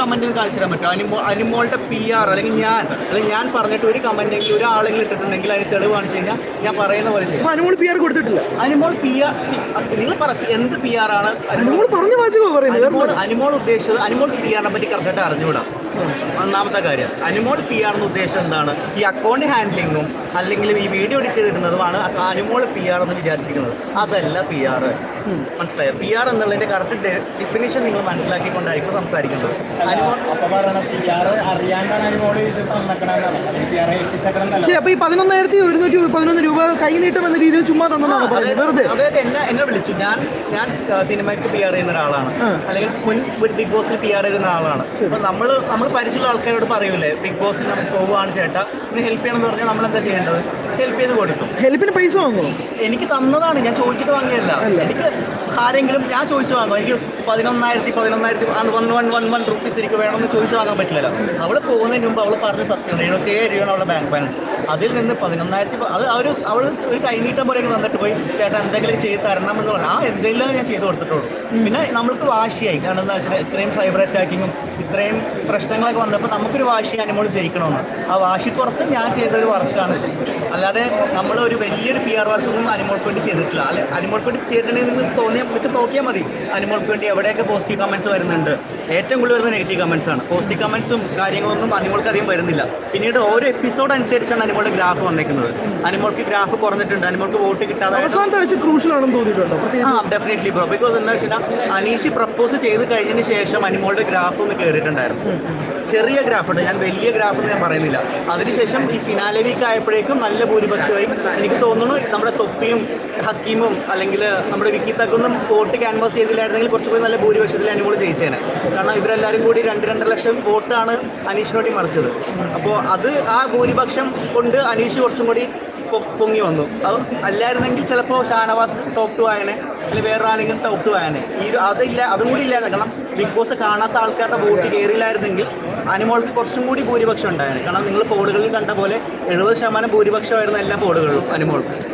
Comment കാണിച്ചു തരാൻ പറ്റും. അനിമോ അനിമോളുടെ പി ആർ അല്ലെങ്കിൽ ഞാൻ അല്ലെങ്കിൽ ഞാൻ പറഞ്ഞിട്ട് ഒരു കമന്റെങ്കിലും ഒരാളെങ്കിലും ഇട്ടിട്ടുണ്ടെങ്കിൽ അതിന് തെളിവ് കാണിച്ചു കഴിഞ്ഞാൽ ഞാൻ പറയുന്ന പോലെ ചെയ്യും. അനിമോൾ പി ആർ കൊടുത്തിട്ടില്ല. അനിമോൾ പി ആർ നിങ്ങൾ പറ എന്ത് പി ആർ ആണ്? അനുമോൾ പറഞ്ഞ വായിച്ചോ പറയുന്നത്. അനിമോൾ അനിമോൾ ഉദ്ദേശിച്ചത് അനിമോൾ പി ആറിനെ പറ്റി കറക്റ്റായിട്ട് അറിഞ്ഞുകൂടാ. ഒന്നാമത്തെ കാര്യം അനിമോൾ പി ആർ എന്ന ഉദ്ദേശം എന്താണ്? ഈ അക്കൗണ്ട് ഹാൻഡ്ലിങ്ങും അല്ലെങ്കിൽ ഈ വീഡിയോ എഡിറ്റ് ചെയ്തിടുന്നതുമാണ് അനിമോൾ പി ആർ എന്ന് വിചാരിച്ചിരിക്കുന്നത്. അതല്ല പി ആർ മനസ്സിലായോ? പി ആർ എന്നുള്ളതിന്റെ കറക്റ്റ് ഡെഫിനേഷൻ നിങ്ങൾ മനസ്സിലാക്കിക്കൊണ്ടായിരിക്കും സംസാരിക്കുന്നത്. അപ്പൊ ഈ പതിനൊന്നായിരത്തി ഒരുന്നൂറ്റി പതിനൊന്ന് രൂപ കൈനീട്ടം എന്ന രീതിയിൽ ചുമ്മാ തന്നതാണ് പറഞ്ഞത് വെറുതെ? അതായത് എന്നെ എന്നെ വിളിച്ചു. ഞാൻ ഞാൻ സിനിമയ്ക്ക് പി ആർ ചെയ്യുന്ന ഒരാളാണ്. അല്ലെങ്കിൽ മുൻ ബിഗ് ബോസിൽ പി ആർ ചെയ്യുന്ന ആളാണ്. അപ്പൊ നമ്മൾ നമ്മൾ പരിചയമുള്ള ആൾക്കാരോട് പറയൂലേ ബിഗ് ബോസിൽ നമുക്ക് പോവുകയാണ് ചേട്ടാ. ഇന്ന് ഹെൽപ്പ് ചെയ്യണം എന്ന് പറഞ്ഞാൽ നമ്മൾ എന്താ ചെയ്യേണ്ടത്? ഹെൽപ്പ് ചെയ്ത് കൊടുക്കും. ഹെൽപ്പിന് പൈസ വാങ്ങുമോ എനിക്ക് തന്നതാണ്. ഞാൻ ചോദിച്ചിട്ട് വാങ്ങിയല്ല. എനിക്ക് ആരെങ്കിലും ഞാൻ ചോദിച്ചു വാങ്ങും. എനിക്ക് പതിനൊന്നായിരത്തി പതിനൊന്നായിരത്തി one one one one rupees എനിക്ക് വേണമെന്ന് ചോദിച്ചു വാങ്ങാൻ പറ്റില്ലല്ലോ. അവൾ പോകുന്നതിന് മുമ്പ് അവൾ പറഞ്ഞ സത്യം എഴുപത്തി ഏഴ് രൂപയാണ് അവളുടെ ബാങ്ക് ബാലൻസ് അതിൽ നിന്ന് പതിനൊന്നായിരത്തി അത് അവർ അവൾ ഒരു കൈനീട്ടം പോലെയൊക്കെ തന്നിട്ട് പോയി ചേട്ടാ എന്തെങ്കിലും ചെയ്ത് തരണം എന്ന് പറഞ്ഞു. ആ എന്തെങ്കിലും ഞാൻ ചെയ്ത് കൊടുത്തിട്ടുള്ളൂ. പിന്നെ നമ്മൾക്ക് വാശിയായി. കാരണം എന്താ വെച്ചാൽ ഇത്രയും സൈബർ അറ്റാക്കിങ്ങും ഇത്രയും പ്രശ്നങ്ങളൊക്കെ വന്നപ്പോൾ നമുക്കൊരു വാശി അനുമോൾ ജയിക്കണമെന്ന് ആ വാശി പുറത്ത് ഞാൻ ചെയ്തൊരു വർക്കാണ്. അല്ലാതെ നമ്മൾ ഒരു വലിയൊരു പി ആർ വർക്കൊന്നും അനിമോൾക്ക് വേണ്ടി ചെയ്തിട്ടില്ല. അല്ലെ അനിമോൾക്ക് വേണ്ടി ചെയ്തിട്ടുണ്ടെങ്കിൽ നിങ്ങൾക്ക് തോന്നിയാൽ നിങ്ങൾക്ക് നോക്കിയാൽ മതി അനിമോൾക്ക് വേണ്ടി എവിടെയൊക്കെ പോസിറ്റീവ് കമൻസ് വരുന്നുണ്ട്. ഏറ്റവും കൂടുതൽ വരുന്ന നെഗറ്റീവ് കമൻസ് ആണ്. പോസിറ്റീവ് കമൻസും കാര്യങ്ങളൊന്നും അനിമോൾക്ക് അധികം വരുന്നില്ല. പിന്നീട് ഓരോ എപ്പിസോഡ് അനുസരിച്ചാണ് അനിമോളുടെ ഗ്രാഫ് വന്നിരിക്കുന്നത്. അനിമോൾക്ക് ഗ്രാഫ് കുറഞ്ഞിട്ടുണ്ട്. അനിമോൾക്ക് വോട്ട് കിട്ടാതെ അവസാനത്തെ ക്രൂഷ്യലാണെന്ന് തോന്നിയിട്ടുണ്ടോ? ആ ഡെഫിനറ്റ്ലി ബ്രോ ബിക്കോസ് എന്താ വെച്ചാൽ അനീഷ് പ്രപ്പോസ് ചെയ്ത് കഴിഞ്ഞതിന് ശേഷം അനിമോളുടെ ഗ്രാഫ് ഒന്ന് കയറിയിട്ടുണ്ടായിരുന്നു ചെറിയ ഗ്രാഫ് ഉണ്ട്. ഞാൻ വലിയ ഗ്രാഫ് എന്ന് ഞാൻ പറയുന്നില്ല. അതിനുശേഷം ഈ ഫിനാലെ വീക്ക് ആയപ്പോഴേക്കും നല്ല ഭൂരിപക്ഷമായി എനിക്ക് തോന്നുന്നു നമ്മുടെ തൊപ്പിയും ഹക്കീമും അല്ലെങ്കിൽ നമ്മുടെ വിക്കി തക്കൊന്നും വോട്ട് ക്യാൻവാസ് ചെയ്തില്ലായിരുന്നെങ്കിൽ കുറച്ചുകൂടി നല്ല ഭൂരിപക്ഷത്തിൽ അനിമോൾ ജയിച്ചേനെ. കാരണം ഇവരെല്ലാവരും കൂടി രണ്ട് രണ്ടര ലക്ഷം വോട്ടാണ് അനീഷിനോട്ടി മറിച്ചത്. അപ്പോൾ അത് ആ ഭൂരിപക്ഷം കൊണ്ട് അനീഷ് കുറച്ചും കൂടി പൊങ്ങി വന്നു. അത് അല്ലായിരുന്നെങ്കിൽ ചിലപ്പോൾ ഷാനവാസ് ടോപ്പ് ടു ആയനെ. അല്ലെങ്കിൽ വേറെ ആരെങ്കിലും ടോപ്പ് ടു ആയനെ. ഈ അതില്ല അതും കൂടി ഇല്ലായിരുന്നു. കാരണം ബിഗ് ബോസ് കാണാത്ത ആൾക്കാരുടെ വോട്ട് കയറിയില്ലായിരുന്നെങ്കിൽ അനിമോൾക്ക് കുറച്ചും കൂടി ഭൂരിപക്ഷം ഉണ്ടായിരുന്നു കാരണം നിങ്ങൾ പോളുകളിൽ കണ്ട പോലെ എഴുപത് ശതമാനം ഭൂരിപക്ഷമായിരുന്നു എല്ലാ പോളുകളിലും അനിമോൾക്ക്.